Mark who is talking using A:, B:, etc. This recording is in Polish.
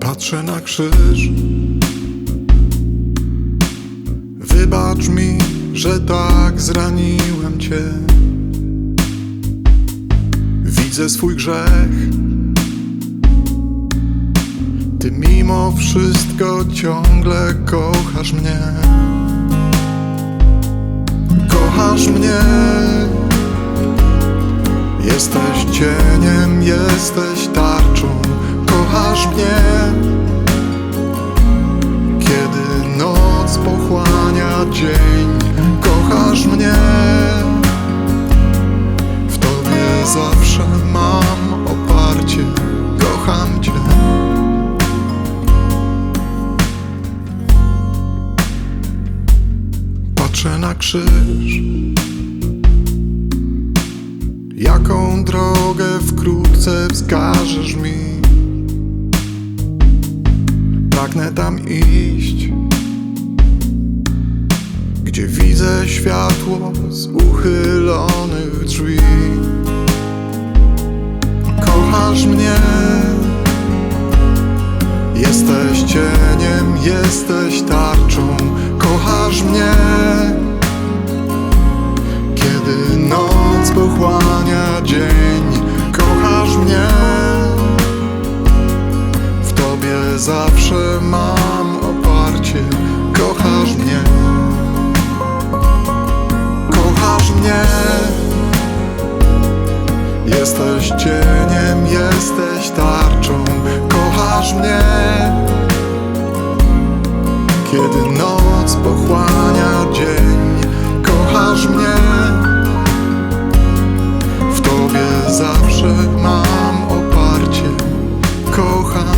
A: Patrzę na krzyż. Wybacz mi, że tak zraniłem cię. Widzę swój grzech. Ty mimo wszystko ciągle kochasz mnie. Kochasz mnie. Jesteś cieniem, jesteś tarczą, kochasz mnie. Kiedy noc pochłania dzień, kochasz mnie. Patrzę na krzyż. Jaką drogę wkrótce wskażesz mi? Pragnę tam iść, gdzie widzę światło z uchylonych drzwi. Kochasz mnie, jesteś cieniem, jesteś tarczą, cieniem, jesteś tarczą, kochasz mnie. Kiedy noc pochłania dzień, kochasz mnie. W tobie zawsze mam oparcie, kocham.